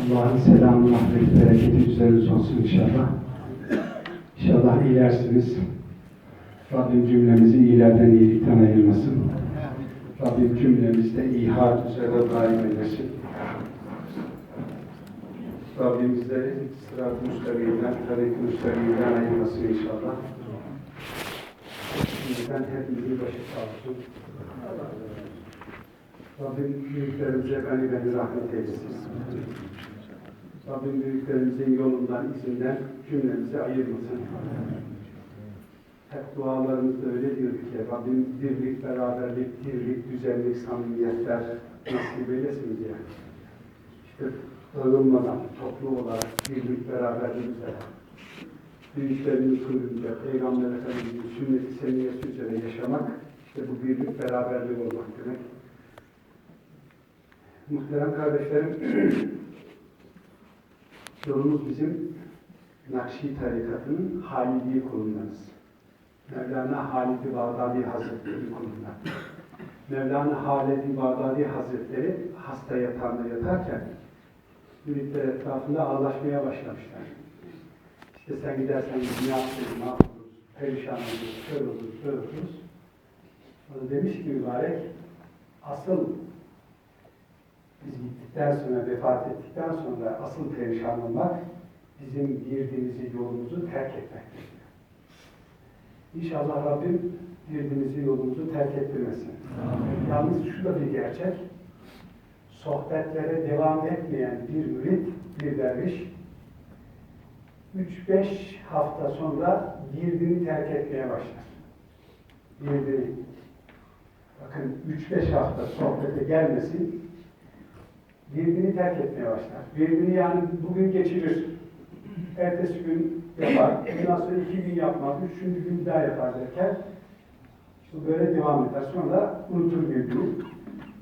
Allah'ın selamı, rahmeti, bereketi üzeriniz olsun inşallah. İnşallah iyilersiniz. Rabbim cümlemizi iyilerden iyilikten ayırmasın. Rabbim cümlemizde ihat üzere daim eylesin. Rabbim bizleri sırat-ı müstakimden, müstakimden ayırmasın inşallah. Şimdiden hepimizin başı sağ olsun. Rabbim büyüklerimize gani gani rahmet eylesin. Rabbim büyüklerimizin yolundan, izinden cümlemizi ayırmasın. Hep dualarımızda öyle diyor ki Rabbim birlik, beraberlik, dirlik, düzenlik, samimiyetler nasip eylesin diye. İşte dağılmadan, toplu olarak birlik, beraberlik üzere. Büyüklerimiz kılınca, Peygamber Efendimiz'in sünnet-i seniyesi üzere yaşamak, işte bu birlik, beraberlik olmak demek. Muhterem kardeşlerim, yolumuz bizim Nakşi tarikatının Halidi kolundanız. Mevlana Halid-i Bağdadi Hazretleri kolundan. Mevlana Halid-i Bağdadi Hazretleri hasta yatağında yatarken müritler etrafında ağlaşmaya başlamışlar. İşte sen gidersen biz ne yapacağız, ne yapıyoruz, perişan oluruz, kör oluruz, kör oluruz. O da demiş ki mübarek, asıl biz gittikten sonra, vefat ettikten sonra asıl perişan olmak bizim girdiğimizi, yolumuzu terk etmektir. İnşallah Rabbim girdiğimizi, yolumuzu terk ettirmesin. Yalnız şu da bir gerçek, sohbetlere devam etmeyen bir mürit, bir derviş, 3-5 hafta sonra girdini terk etmeye başlar. Girdini. Bakın 3-5 hafta sohbete gelmesin, birbirini terk etmeye başlar. Birbirini yani bugün geçirir. Ertesi gün yapar. Ondan sonra iki gün yapmaz. Üçüncü gün bir daha yapar derken işte böyle devam eder. Sonra unutur birbirini.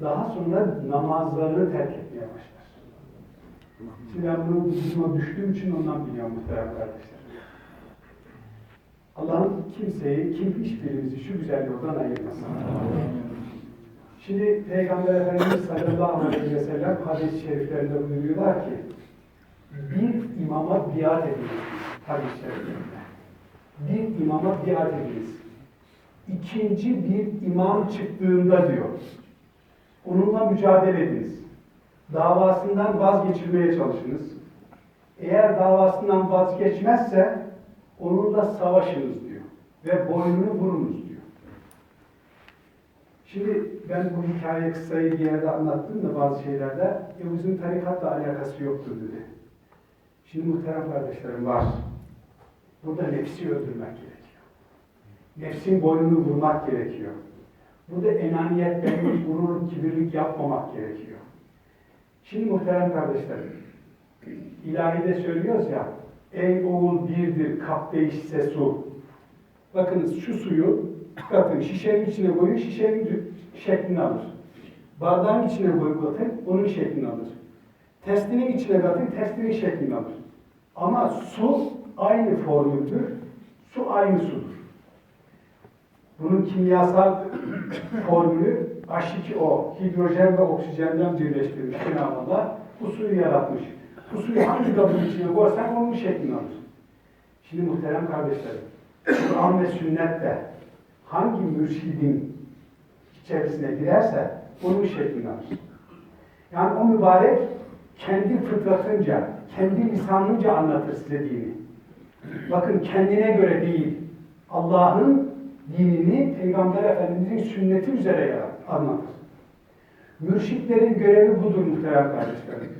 Daha sonra namazlarını terk etmeye başlar. Şimdi ben bunu huzuruma düştüğüm için ondan biliyorum muhterem kardeşler. Allah'ın kimseyi, kim hiçbirimizi şu güzel yoldan ayırmasın. Şimdi Peygamber Efendimiz sallallahu aleyhi ve sellem hadis-i şeriflerinde buyuruyorlar ki bir imama biat ediniz hadis-i şeriflerinde. Bir imama biat ediniz. İkinci bir imam çıktığında diyor. Onunla mücadele ediniz. Davasından vazgeçirmeye çalışınız. Eğer davasından vazgeçmezse onunla savaşınız diyor. Ve boynunu vurunuz diyor. Şimdi ben bu hikaye kısayı bir yerde anlattım da bazı şeylerde bizim tarikatla alakası yoktur dedi. Şimdi muhterem kardeşlerim var. Burada nefsi öldürmek gerekiyor. Nefsin boynunu vurmak gerekiyor. Burada enaniyet, benlik, gurur, kibirlik yapmamak gerekiyor. Şimdi muhterem kardeşlerim, ilahide söylüyoruz ya, ey oğul birdir, kap değişse su. Bakınız şu suyu katın, şişenin içine koyun, şişenin şeklini alır. Bardağın içine koyun katın, onun şeklini alır. Testinin içine katın, testinin şeklini alır. Ama su aynı formüldür, su aynı sudur. Bunun kimyasal formülü H2O, hidrojen ve oksijenden birleştirmiş Cenab-ı Allah. Bu suyu yaratmış. Bu suyu hangi kabın içine koyarsan onun şeklini alır. Şimdi muhterem kardeşlerim, Kur'an ve sünnette hangi mürşidin içerisine girerse onun şeklini alır. Yani o mübarek kendi fıtratınca, kendi lisanınca anlatır size dini. Bakın kendine göre değil, Allah'ın dinini Peygamber Efendimiz'in sünneti üzere anlatır. Mürşitlerin görevi budur muhterem kardeşlerim.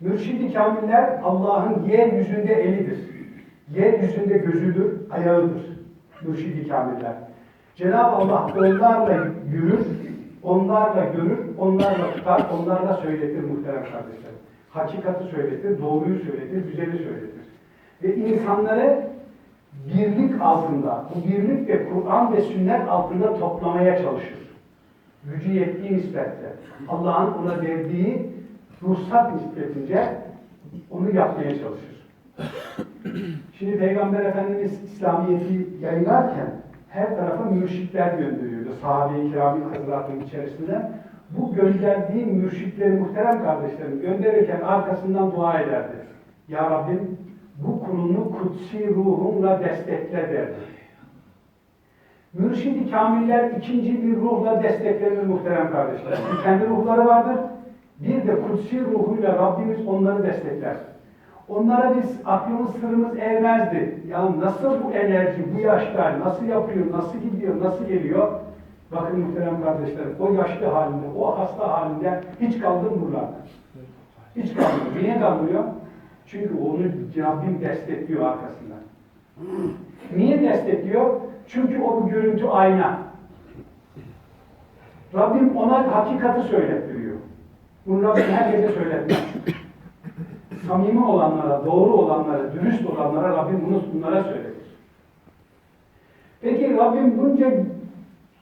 Mürşidi kamiller Allah'ın yeryüzünde elidir. Yeryüzünde gözüdür, ayağıdır. Mürşidi kamiller. Cenab-ı Allah onlarla yürür, onlarla görür, onlarla tutar, onlarla söyletir muhterem kardeşlerim. Hakikati söyletir, doğruyu söyletir, güzeli söyletir. Ve insanları birlik altında, bu birlik ve Kur'an ve sünnet altında toplamaya çalışır. Gücü yettiği nispetle. Allah'ın ona verdiği ruhsat nispetince onu yapmaya çalışır. Şimdi Peygamber Efendimiz İslamiyet'i yayınlarken her tarafa mürşitler gönderiyordu. Sahabe-i kiramın hazıratının içerisinde. bu gönderdiği mürşitleri muhterem kardeşlerim gönderirken arkasından dua ederdi. Ya Rabbim bu kulunu kutsi ruhunla destekle derdi. Mürşidi kamiller ikinci bir ruhla desteklenir muhterem kardeşler. Kendi ruhları vardır. Bir de kutsi ruhuyla Rabbimiz onları destekler. Onlara biz aklımız sırrımız ermezdi. Ya nasıl bu enerji bu yaşta nasıl yapıyor, nasıl gidiyor, nasıl geliyor? Bakın muhterem kardeşlerim o yaşlı halinde, o hasta halinde hiç kaldı mı buralarda? Hiç kalmıyor. Niye kalmıyor? Çünkü onu Rabbim destekliyor arkasından. Niye destekliyor? Çünkü o görüntü ayna. Rabbim ona hakikati söylettiriyor. Bunu Rabbim her gece söyletmez. Samimi olanlara, doğru olanlara, dürüst olanlara Rabbim bunu bunlara söyletir. Peki Rabbim bunca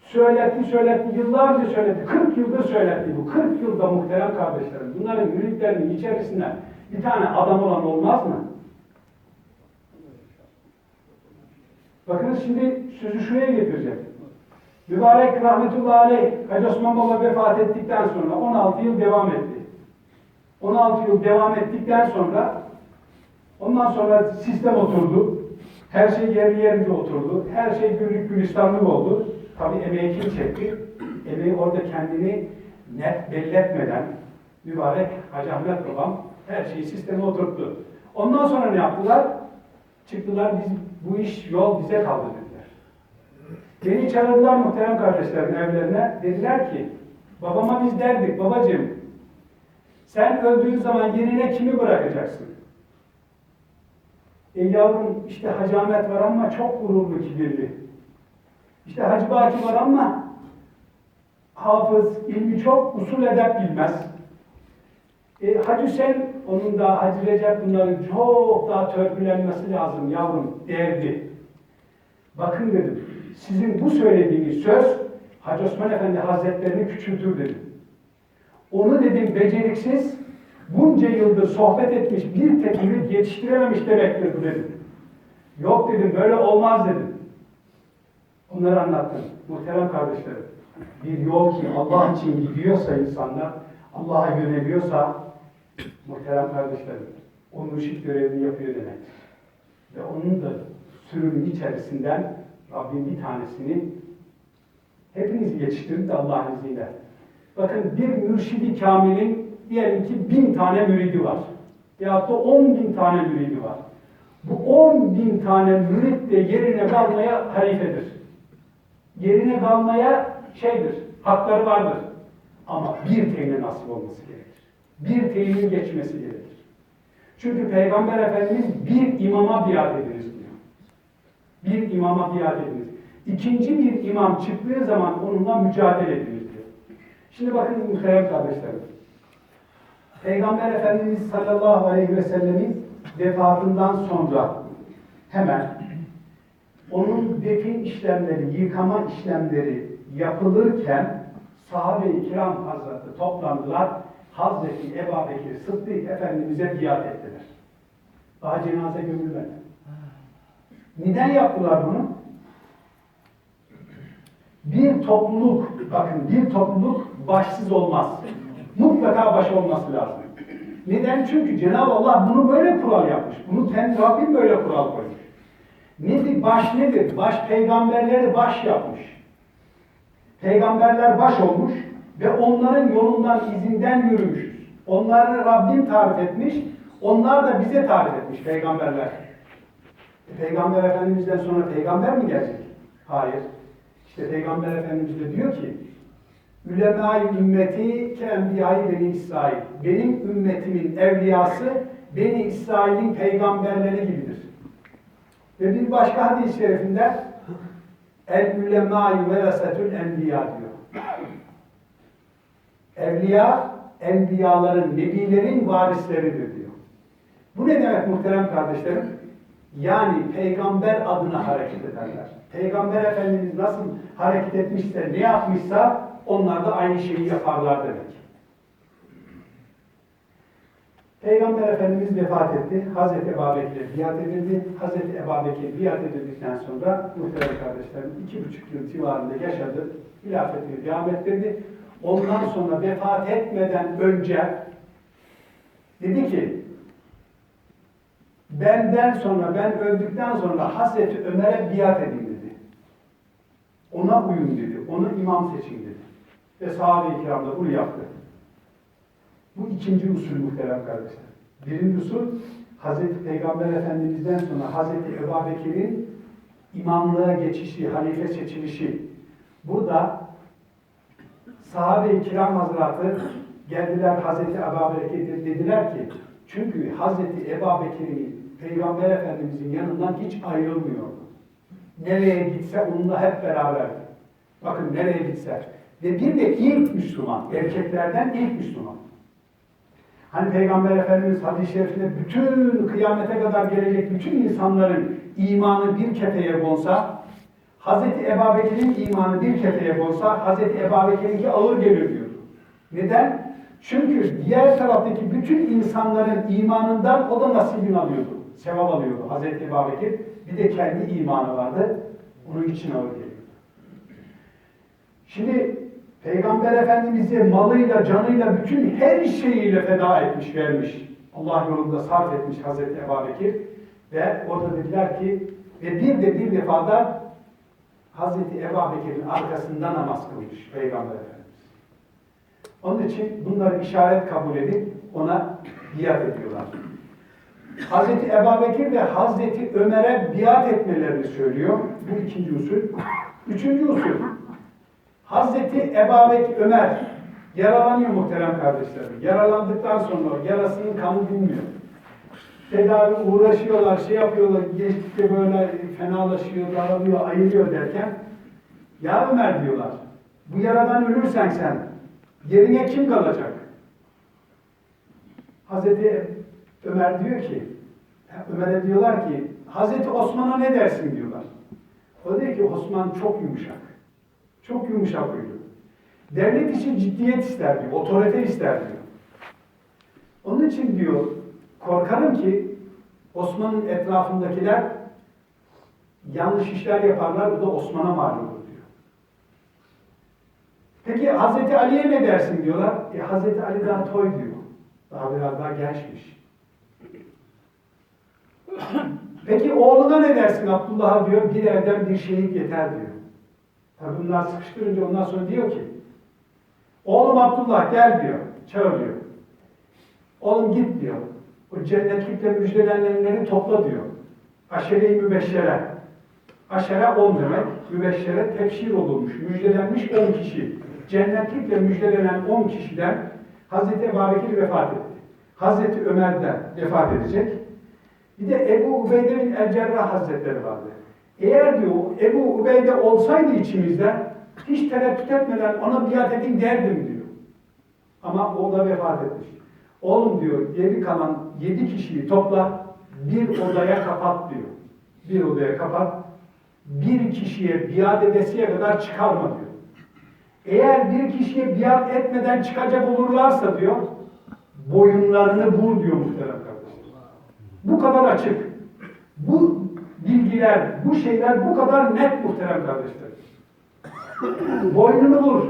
söyletti, söyletti, yıllarca söyletti, 40 yıldır söyletti bu. 40 yılda muhterem kardeşlerim, bunların müritlerinin içerisinde bir tane adam olan olmaz mı? Bakınız şimdi sözü şuraya getireceğim. Mübarek rahmetullahi aleyh Hacı Osman Baba vefat ettikten sonra 16 yıl devam etti. 16 yıl devam ettikten sonra ondan sonra sistem oturdu. Her şey yerli yerinde oturdu. Her şey güllük gülistanlık oldu. Tabi emeği kim çekti? Emeği orada kendini net belli etmeden mübarek Hacı Ahmet babam her şeyi sisteme oturttu. Ondan sonra ne yaptılar? Çıktılar biz bu iş yol bize kaldı dediler. Beni çağırdılar muhterem kardeşlerin evlerine. Dediler ki babama biz derdik babacığım sen öldüğün zaman yerine kimi bırakacaksın? E yavrum işte Hacı Ahmet var ama çok gururlu kibirli. İşte Hacı Baki var ama hafız, ilmi çok, usul edep bilmez. E, Hacı Hüseyin, onun da Hacı Recep bunların çok daha törpülenmesi lazım yavrum derdi. Bakın dedim, sizin bu söylediğiniz söz Hacı Osman Efendi Hazretlerini küçültür dedim. Onu dedim beceriksiz, bunca yıldır sohbet etmiş bir tek mürit yetiştirememiş demektir bu dedim. Yok dedim, böyle olmaz dedim. Onları anlattım. Muhterem kardeşlerim, bir yol ki Allah için gidiyorsa insanlar, Allah'a yöneliyorsa, muhterem kardeşlerim, o mürşit görevini yapıyor demektir. Ve onun da sürümün içerisinden Rabbim bir tanesini hepinizi yetiştirdi Allah'ın izniyle. Bakın bir mürşidi kamilin diyelim ki bin tane müridi var. Veyahut da on bin tane müridi var. Bu on bin tane mürit de yerine kalmaya halifedir. Yerine kalmaya şeydir, hakları vardır. Ama bir teyine nasip olması gerekir. Bir teyinin geçmesi gerekir. Çünkü Peygamber Efendimiz bir imama biat ediniz diyor. Bir imama biat ediniz. İkinci bir imam çıktığı zaman onunla mücadele ediniz. Şimdi bakın muhterem kardeşlerim. Peygamber Efendimiz sallallahu aleyhi ve sellemin vefatından sonra hemen onun defin işlemleri, yıkama işlemleri yapılırken sahabe-i kiram hazretleri toplandılar. Hazreti Ebu Bekir Sıddık Efendimiz'e biat ettiler. Daha cenaze gömülmedi. Neden yaptılar bunu? Bir topluluk, bakın bir topluluk başsız olmaz. Mutlaka baş olması lazım. Neden? Çünkü Cenab-ı Allah bunu böyle kural yapmış. Bunu kendi Rabbim böyle kural koymuş. Nedir? Baş nedir? Baş peygamberleri baş yapmış. Peygamberler baş olmuş ve onların yolundan, izinden yürümüşüz. Onları Rabbim tarif etmiş, onlar da bize tarif etmiş peygamberler. E, Peygamber Efendimiz'den sonra peygamber mi gelecek? Hayır. İşte Peygamber Efendimiz de diyor ki, Ülemâ-i ümmeti ke enbiyâ-i beni İsrail. Benim ümmetimin evliyası Beni İsrail'in peygamberleri gibidir. Ve bir başka hadis-i şerifinde El ulemâ verasetül enbiya diyor. Evliya, enbiyaların, nebilerin varisleridir diyor. Bu ne demek muhterem kardeşlerim? Yani peygamber adına hareket ederler. Peygamber Efendimiz nasıl hareket etmişse, ne yapmışsa onlar da aynı şeyi yaparlar demek. Peygamber Efendimiz vefat etti. Hazreti Ebu Bekir'e biat edildi. Hazreti Ebu Bekir biat edildikten sonra muhterem kardeşlerim iki buçuk yıl civarında yaşadı. Hilafetini devam ettirdi. ondan sonra vefat etmeden önce dedi ki benden sonra ben öldükten sonra Hazreti Ömer'e biat edin dedi. Ona uyun dedi. Onu imam seçin dedi. Ve sahabe-i kiram da bunu yaptı. Bu ikinci usul muhterem kardeşler. Birinci usul Hazreti Peygamber Efendimiz'den sonra Hazreti Ebu Bekir'in imamlığa geçişi, halife seçilişi. Burada sahabe-i kiram hazretleri geldiler Hazreti Ebu Bekir'e dediler ki çünkü Hazreti Ebu Bekir'in Peygamber Efendimiz'in yanından hiç ayrılmıyordu. Nereye gitse onunla hep beraberdi. Bakın nereye gitse. Ve bir de ilk Müslüman, erkeklerden ilk Müslüman. Hani Peygamber Efendimiz hadis-i şerifinde bütün kıyamete kadar gelecek bütün insanların imanı bir kefeye konsa, Hazreti Ebu imanı bir kefeye konsa, Hazreti Ebu Bekir'inki ağır gelir diyordu. Neden? Çünkü diğer taraftaki bütün insanların imanından o da nasibini alıyordu. Sevap alıyordu Hazreti Ebu. Bir de kendi imanı vardı. Onun için ağır geliyordu. Şimdi Peygamber Efendimiz'i malıyla, canıyla, bütün her şeyiyle feda etmiş, vermiş. Allah yolunda sarf etmiş Hazreti Ebu Bekir. Ve orada dediler ki, ve bir de bir defada Hazreti Ebu Bekir'in arkasında namaz kılmış Peygamber Efendimiz. Onun için bunları işaret kabul edip ona biat ediyorlar. Hazreti Ebu Bekir ve Hazreti Ömer'e biat etmelerini söylüyor. Bu ikinci usul. Üçüncü usul. Hazreti Ebu Bekir Ömer yaralanıyor muhterem kardeşlerim. Yaralandıktan sonra yarasının kanı dinmiyor. Tedavi uğraşıyorlar, şey yapıyorlar, geçtikçe böyle fenalaşıyor, daralıyor, ayılıyor derken Ya Ömer diyorlar, bu yaradan ölürsen sen, yerine kim kalacak? Hazreti Ömer diyor ki, Ömer'e diyorlar ki, Hazreti Osman'a ne dersin diyorlar. O diyor ki Osman çok yumuşak. Çok yumuşak huylu. Devlet için ciddiyet ister diyor, otorite ister diyor. Onun için diyor, korkarım ki Osman'ın etrafındakiler yanlış işler yaparlar, bu da Osman'a mal olur diyor. Peki Hazreti Ali'ye ne dersin diyorlar. E, Hazreti Ali daha toy diyor. Daha biraz daha gençmiş. Peki oğluna ne dersin Abdullah'a diyor, bir evden bir şehit yeter diyor. Tabi bunlar sıkıştırınca ondan sonra diyor ki, oğlum Abdullah gel diyor, çağırıyor. Oğlum git diyor, o cennetlikle müjdelenenleri topla diyor. Aşere-i mübeşşere. Aşere on demek, mübeşşere tefsir olunmuş, müjdelenmiş on kişi. Cennetlikle müjdelenen on kişiden Hazreti Ebu Bekir vefat etti. Hazreti Ömer de vefat edecek. Bir de Ebu Ubeyde bin El-Cerrah Hazretleri vardı. Eğer diyor Ebu Ubeyde olsaydı içimizde hiç tereddüt etmeden ona biat edin derdim diyor. Ama o da vefat etmiş. Oğlum diyor geri kalan yedi kişiyi topla bir odaya kapat diyor. Bir odaya kapat. Bir kişiye biat edesiye kadar çıkarma diyor. Eğer bir kişiye biat etmeden çıkacak olurlarsa diyor boyunlarını vur diyor muhterem kardeşler. Bu kadar açık. Bu bilgiler, bu şeyler bu kadar net muhterem kardeşler. Boynunu vur.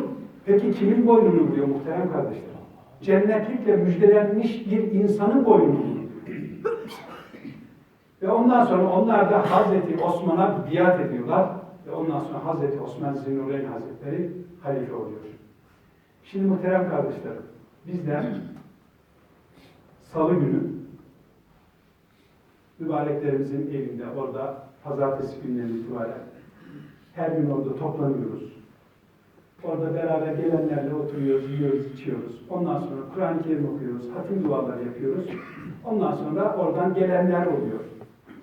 Peki kimin boynunu vuruyor muhterem kardeşler? Cennetlikle müjdelenmiş bir insanın boynunu vuruyor. Ve ondan sonra onlar da Hazreti Osman'a biat ediyorlar. Ve ondan sonra Hazreti Osman Zinnureyn Hazretleri halife oluyor. Şimdi muhterem kardeşlerim, bizler salı günü mübareklerimizin evinde, orada pazartesi günden itibaren her gün orada toplanıyoruz. Orada beraber gelenlerle oturuyoruz, yiyoruz, içiyoruz. Ondan sonra Kur'an-ı Kerim okuyoruz, hatim duaları yapıyoruz. Ondan sonra oradan gelenler oluyor.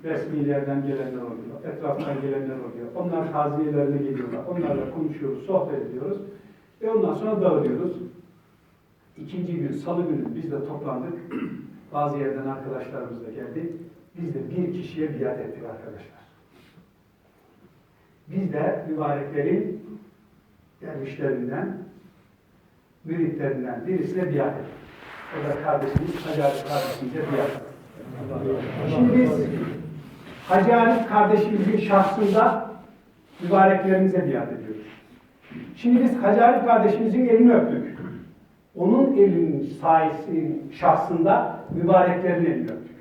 Resmilerden gelenler oluyor, etraftan gelenler oluyor. Onlar taziyelerine geliyorlar, onlarla konuşuyoruz, sohbet ediyoruz. Ve ondan sonra dağılıyoruz. İkinci gün, salı günü biz de toplandık. Bazı yerden arkadaşlarımız da geldi. Biz de bir kişiye biat ettik arkadaşlar. Biz de mübareklerin dervişlerinden, müritlerinden birisine biat ettik. O da kardeşimiz, Hacı Arif kardeşimize biat ettik. Şimdi biz Hacı Arif kardeşimizin şahsında mübareklerimize biat ediyoruz. Şimdi biz Hacı Arif kardeşimizin elini öptük. Onun elinin sayesinde, şahsında mübareklerin elini öptük.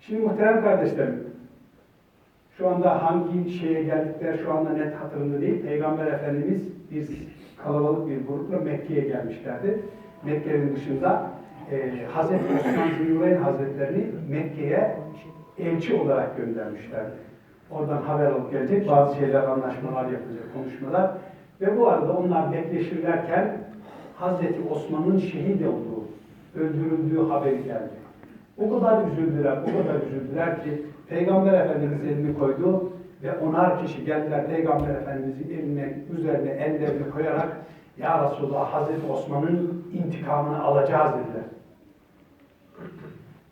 Şimdi muhterem kardeşlerim, şu anda hangi şeye geldikler şu anda net hatırımda değil. Peygamber Efendimiz biz kalabalık bir grupla Mekke'ye gelmişlerdi. Mekke'nin dışında e, Hazreti Osman Zülüveyn Hazretlerini Mekke'ye elçi olarak göndermişlerdi. Oradan haber alıp gelecek, bazı şeyler, anlaşmalar yapılacak, konuşmalar. Ve bu arada onlar bekleşirlerken Hazreti Osman'ın şehit olduğu, öldürüldüğü haberi geldi. O kadar üzüldüler, o kadar üzüldüler ki Peygamber Efendimiz elini koydu ve onar kişi geldiler Peygamber Efendimizin eline, üzerine ellerini koyarak Ya Resulallah Hazreti Osman'ın intikamını alacağız dediler.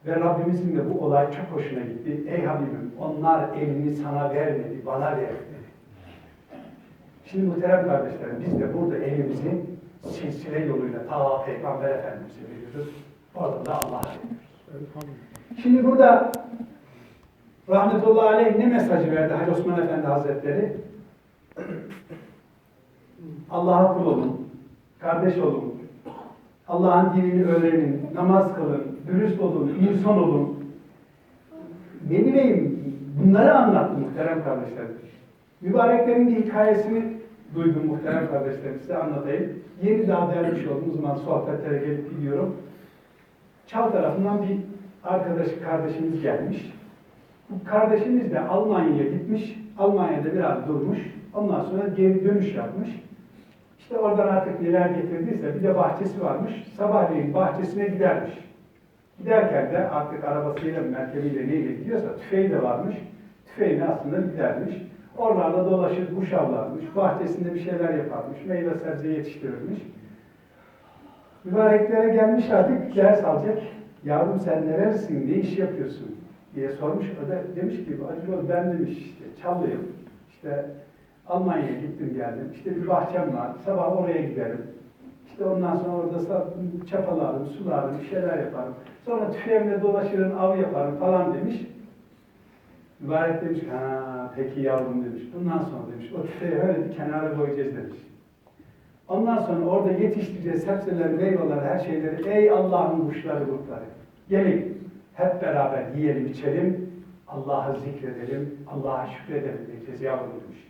Ve Rabbimizin de bu olay çok hoşuna gitti. Ey Habibim onlar elini sana vermedi, bana verdi. Şimdi muhterem kardeşlerim biz de burada elimizi silsile yoluyla ta Peygamber Efendimiz'e veriyoruz. Oradan da Allah'a veriyoruz. Şimdi burada rahmetullahi aleyh ne mesajı verdi Hacı Osman Efendi Hazretleri? Allah'a kul olun, kardeş olun, Allah'ın dinini öğrenin, namaz kılın, dürüst olun, insan olun. Ne bileyim, bunları anlattı muhterem kardeşlerim. Mübareklerin hikayesini duydum muhterem kardeşlerim size anlatayım. Yeni daha dermiş olduğum zaman sohbetlere gelip gidiyorum. Çal tarafından bir arkadaş kardeşimiz gelmiş. Bu kardeşimiz de Almanya'ya gitmiş. Almanya'da biraz durmuş. Ondan sonra geri dönüş yapmış. İşte oradan artık neler getirdiyse bir de bahçesi varmış. Sabahleyin bahçesine gidermiş. Giderken de artık arabasıyla, merkebiyle neyle gidiyorsa tüfeği de varmış. Tüfeğini aslında gidermiş. Oralarda dolaşır, kuş avlarmış. Bahçesinde bir şeyler yaparmış. Meyve sebze yetiştirirmiş. Mübareklere gelmiş artık ders alacak. Yavrum sen nerelisin, ne iş yapıyorsun diye sormuş. O da demiş ki, acaba ben demiş işte çalıyorum. İşte Almanya'ya gittim geldim. İşte bir bahçem var. Sabah oraya giderim. İşte ondan sonra orada çapalarım, sularım, bir şeyler yaparım. Sonra tüfeğimle dolaşırım, av yaparım falan demiş. Mübarek demiş ki, peki yavrum demiş. Bundan sonra demiş, o tüfeği öyle bir kenara koyacağız demiş. Ondan sonra orada yetiştireceğiz sebzeler, meyveler, her şeyleri. Ey Allah'ın kuşları, kurtları. Gelin hep beraber yiyelim, içelim. Allah'ı zikredelim, Allah'a şükredelim diyeceğiz yavrum demiş.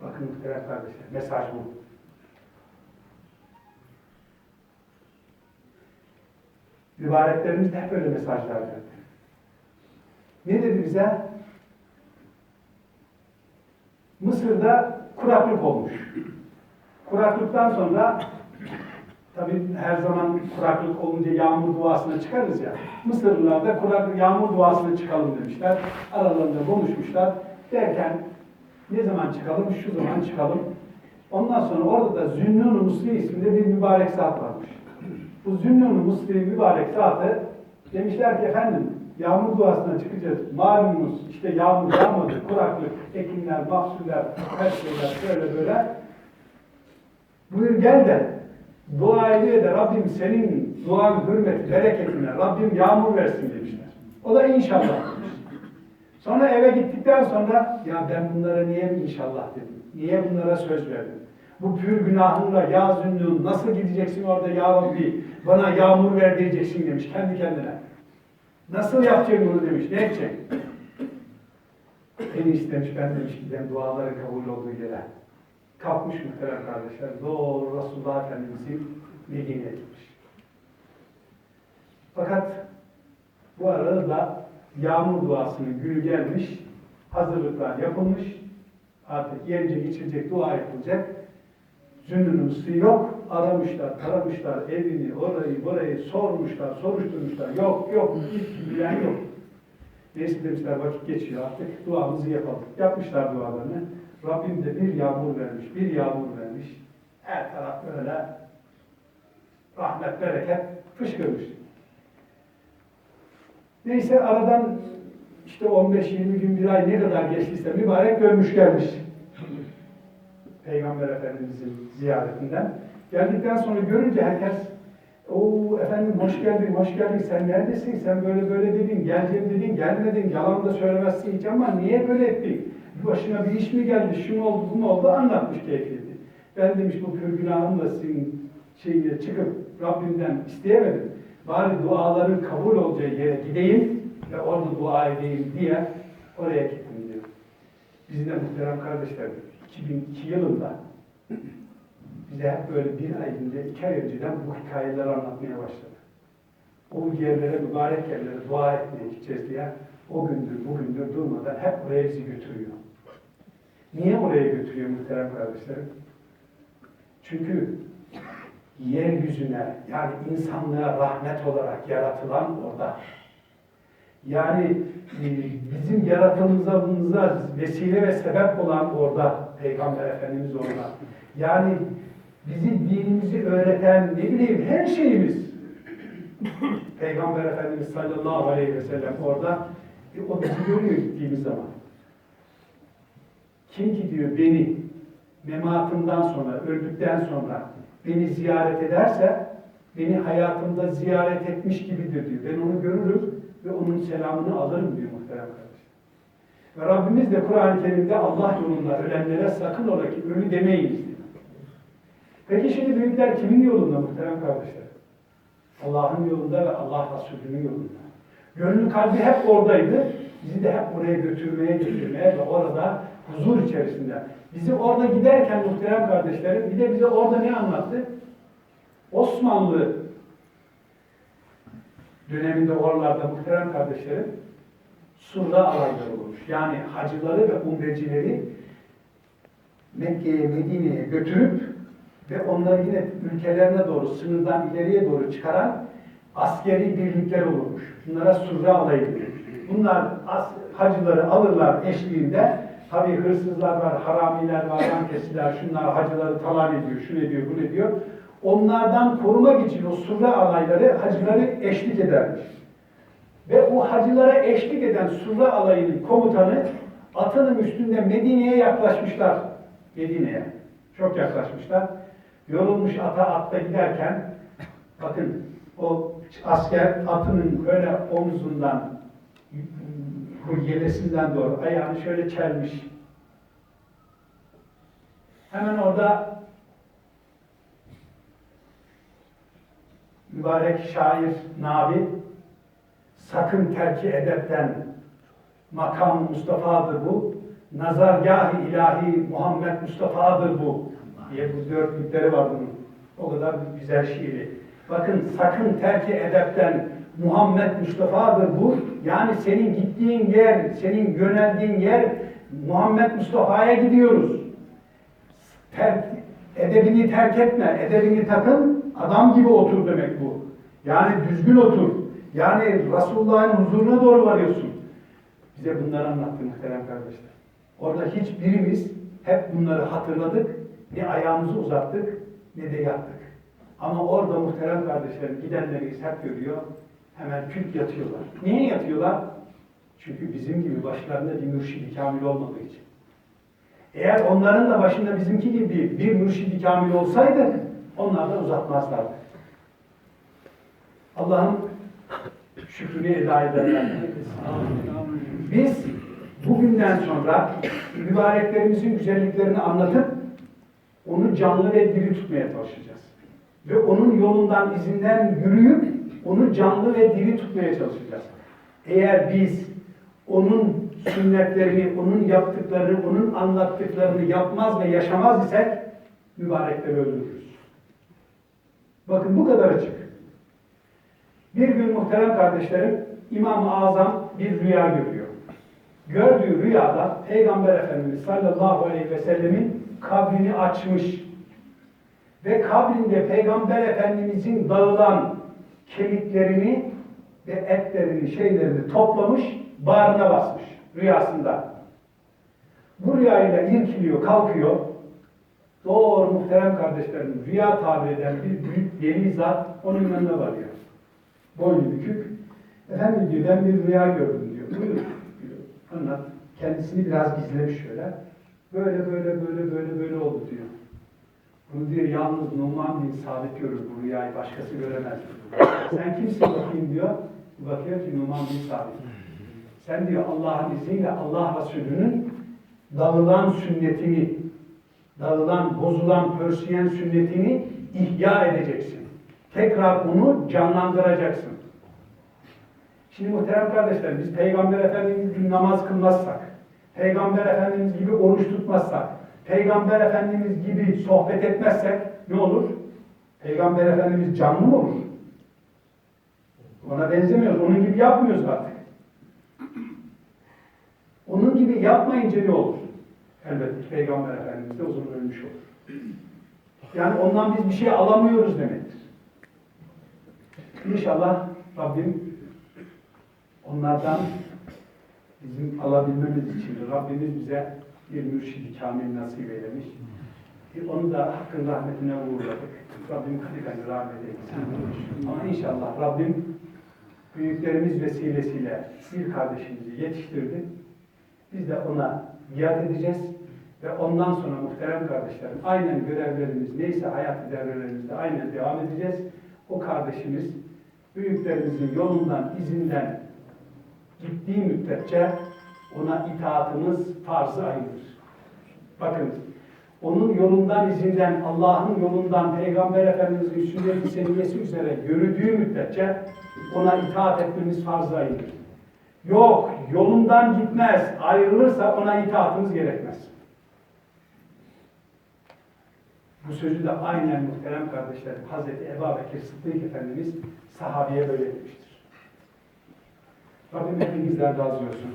Bakın muhterem kardeşler, mesaj bu. Mübareklerimiz de hep öyle mesajlar verdi. Ne dedi bize? Mısır'da kuraklık olmuş. Kuraklıktan sonra tabi her zaman kuraklık olunca yağmur duasına çıkarız ya. Mısırlılar da kuraklık, yağmur duasına çıkalım demişler. Aralarında konuşmuşlar. Derken ne zaman çıkalım? Şu zaman çıkalım. Ondan sonra orada da Zünnun-u Musli isminde bir mübarek saat varmış. Bu Zünnun-u Musli mübarek saati demişler ki efendim yağmur duasına çıkacağız. Malumunuz işte yağmur yağmadı, kuraklık, ekinler, mahsuller, her şeyler böyle böyle. Buyur gel de dua ediyor da Rabbim senin duan hürmeti, bereketine Rabbim yağmur versin demişler. O da inşallah demiş. Sonra eve gittikten sonra ya ben bunlara niye inşallah dedim. Niye bunlara söz verdim? Bu pür günahınla ya zünnün nasıl gideceksin orada ya Rabbi bana yağmur ver diyeceksin demiş kendi kendine. Nasıl yapacaksın bunu demiş. Ne edeceksin? En iyisi demiş ben demiş giden duaların kabul olduğu yere. Kalkmış muhterem kardeşler. Doğru Resulullah Efendimiz'in Medine'ye gitmiş. Fakat bu arada da yağmur duasının günü gelmiş, hazırlıklar yapılmış, artık yenecek içilecek dua yapılacak. Zünnünün üstü yok, aramışlar, taramışlar evini, orayı, burayı sormuşlar, soruşturmuşlar. Yok, yok, hiç bilen yok. Neyse demişler vakit geçiyor artık duamızı yapalım. Yapmışlar dualarını. Rabbim de bir yağmur vermiş, bir yağmur vermiş. Her taraf böyle rahmet, bereket fışkırmış. Neyse aradan işte 15-20 gün bir ay ne kadar geçtiyse mübarek dönmüş gelmiş. Peygamber Efendimizin ziyaretinden. Geldikten sonra görünce herkes o efendim hoş geldin, hoş geldin. Sen neredesin? Sen böyle böyle dedin, geleceğim dedin, gelmedin. Yalan da söylemezsin hiç ama niye böyle ettin? Bir başına bir iş mi geldi, şu mu oldu, bu mu oldu? Anlatmış keyfiyeti. Ben demiş bu pür günahımla sizin şeyine çıkıp Rabbimden isteyemedim. Bari duaların kabul olacağı yere gideyim ve orada dua edeyim diye oraya gittim diyor. Bizim de muhterem kardeşlerim 2002 yılında bize böyle bir ay önce, iki ay önceden bu hikayeleri anlatmaya başladı. O yerlere, mübarek yerlere dua etmeye gideceğiz diye o gündür, bugündür durmadan hep oraya bizi götürüyor. Niye oraya götürüyor muhterem kardeşlerim? Çünkü yeryüzüne yani insanlığa rahmet olarak yaratılan orada. Yani e, bizim yaratılmamıza vesile ve sebep olan orada Peygamber Efendimiz orada. Yani bizim dinimizi öğreten ne bileyim her şeyimiz Peygamber Efendimiz sallallahu aleyhi ve sellem orada e, o bizi görüyor gittiğimiz zaman. Kim ki diyor beni mematımdan sonra, öldükten sonra beni ziyaret ederse beni hayatımda ziyaret etmiş gibidir diyor. Ben onu görürüm ve onun selamını alırım diyor muhterem kardeşler. Ve Rabbimiz de Kur'an-ı Kerim'de Allah yolunda ölenlere sakın ola ki ölü demeyiniz diyor. Peki şimdi büyükler kimin yolunda muhterem kardeşler? Allah'ın yolunda ve Allah Resulü'nün yolunda. Gönlü kalbi hep oradaydı. Bizi de hep oraya götürmeye götürmeye ve orada huzur içerisinde. Bizi orada giderken muhterem kardeşlerim bir de bize orada ne anlattı? Osmanlı döneminde oralarda muhterem kardeşlerim surra alayları olmuş. Yani hacıları ve umrecileri Mekke'ye, Medine'ye götürüp ve onları yine ülkelerine doğru, sınırdan ileriye doğru çıkaran askeri birlikler olurmuş. Bunlara surra alayı. Bunlar as, hacıları alırlar eşliğinde. Tabi hırsızlar var, haramiler var, yankesiler, şunlar hacıları talan ediyor, şunu ediyor, bunu ediyor. Onlardan korumak için o surra alayları hacıları eşlik edermiş. Ve o hacılara eşlik eden surra alayının komutanı atının üstünde Medine'ye yaklaşmışlar. Medine'ye. Çok yaklaşmışlar. Yorulmuş ata atta giderken bakın o asker atının böyle omzundan yelesinden doğru ayağını şöyle çelmiş. Hemen orada mübarek şair Nabi sakın terki edepten makam Mustafa'dır bu. Nazargah-ı ilahi Muhammed Mustafa'dır bu diye bu dörtlükleri var bunun. O kadar güzel şiiri. Bakın sakın terki edepten Muhammed Mustafa'dır bu. Yani senin gittiğin yer, senin yöneldiğin yer Muhammed Mustafa'ya gidiyoruz. Terk, edebini terk etme, edebini takın, adam gibi otur demek bu. Yani düzgün otur. Yani Resulullah'ın huzuruna doğru varıyorsun. Bize bunları anlattı muhterem kardeşler. Orada hiçbirimiz hep bunları hatırladık, ne ayağımızı uzattık, ne de yattık. Ama orada muhterem kardeşlerim gidenlerimiz hep görüyor, hemen kült yatıyorlar. Niye yatıyorlar? Çünkü bizim gibi başlarında bir mürşidi kamil olmadığı için. Eğer onların da başında bizimki gibi bir mürşidi kamil olsaydı, onlar da uzatmazlardı. Allah'ın şükrünü eda ederler. Biz bugünden sonra mübareklerimizin güzelliklerini anlatıp onu canlı ve diri tutmaya çalışacağız. Ve onun yolundan, izinden yürüyüp onu canlı ve diri tutmaya çalışacağız. Eğer biz onun sünnetlerini, onun yaptıklarını, onun anlattıklarını yapmaz ve yaşamaz isek mübarekleri öldürürüz. Bakın bu kadar açık. Bir gün muhterem kardeşlerim İmam-ı Azam bir rüya görüyor. Gördüğü rüyada Peygamber Efendimiz sallallahu aleyhi ve sellemin kabrini açmış ve kabrinde Peygamber Efendimizin dağılan kemiklerini ve etlerini, şeylerini toplamış, bağrına basmış rüyasında. Bu rüyayla irkiliyor, kalkıyor. Doğru muhterem kardeşlerim, rüya tabir eden bir büyük deli zat onun yanına varıyor. Boynu bükük. Efendim diyor, ben bir rüya gördüm diyor. Buyur diyor. Anlat. Kendisini biraz gizlemiş şöyle. Böyle böyle böyle böyle böyle oldu diyor. Bunu diyor yalnız Numan bin Sabit görür bu rüyayı, başkası göremez. Sen kimsin bakayım diyor. Bakıyor ki Numan bin Sabit. Sen diyor Allah'ın izniyle Allah Resulü'nün dağılan sünnetini Dağılan, bozulan Pörsiyen sünnetini ihya edeceksin. Tekrar onu canlandıracaksın. Şimdi muhterem kardeşler, biz Peygamber Efendimiz gibi namaz kılmazsak, Peygamber Efendimiz gibi oruç tutmazsak, Peygamber Efendimiz gibi sohbet etmezsek ne olur? Peygamber Efendimiz canlı mı olur? Ona benzemiyoruz. Onun gibi yapmıyoruz artık. Onun gibi yapmayınca ne olur? Elbette Peygamber Efendimiz de zaman ölmüş olur. Yani ondan biz bir şey alamıyoruz demektir. İnşallah Rabbim onlardan bizim alabilmemiz için Rabbimiz bize bir mürşidi kamil nasip eylemiş. E, Onu da hakkın rahmetine uğurladık. Rabbim kalifeni rahmet eylesin. Ama inşallah Rabbim büyüklerimiz vesilesiyle bir kardeşimizi yetiştirdi. Biz de ona biat edeceğiz ve ondan sonra muhterem kardeşlerim aynen görevlerimiz neyse hayat devrelerimizde aynen devam edeceğiz. O kardeşimiz büyüklerimizin yolundan, izinden gittiği müddetçe ona itaatımız farz-ı aynıdır. Bakın, onun yolundan, izinden, Allah'ın yolundan, Peygamber Efendimiz'in sünnet-i seniyesi üzere yürüdüğü müddetçe ona itaat etmemiz farz-ı aynıdır. Yok, yolundan gitmez, ayrılırsa ona itaatımız gerekmez. Bu sözü de aynen muhterem kardeşlerim Hazreti Ebu Bekir Sıddık Efendimiz sahabeye böyle demiştir. Rabbim hepinizden razı olsun.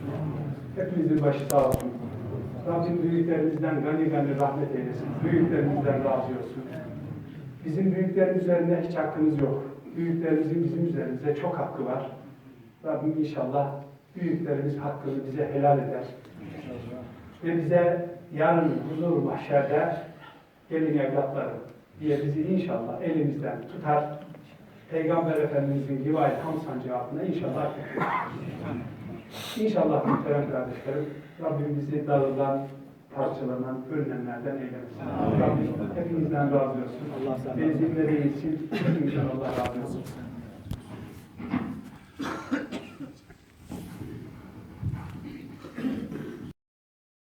Hepinizin başı sağ olsun. Rabbim büyüklerimizden gani gani rahmet eylesin. Büyüklerimizden razı olsun. Bizim büyüklerin üzerinde hiç hakkımız yok. Büyüklerimizin bizim üzerimizde çok hakkı var. Rabbim inşallah büyüklerimiz hakkını bize helal eder. Ve bize yarın huzur mahşerde gelin evlatlarım diye bizi inşallah elimizden tutar. Peygamber Efendimizin rivayet ham sancağı altına inşallah İnşallah muhterem kardeşlerim Rabbim bizi dağılan, parçalanan, bölünenlerden eylemesin. Rabbim hepinizden razı olsun. Allah Beni zikre değilsin. Hepinizden Allah razı olsun.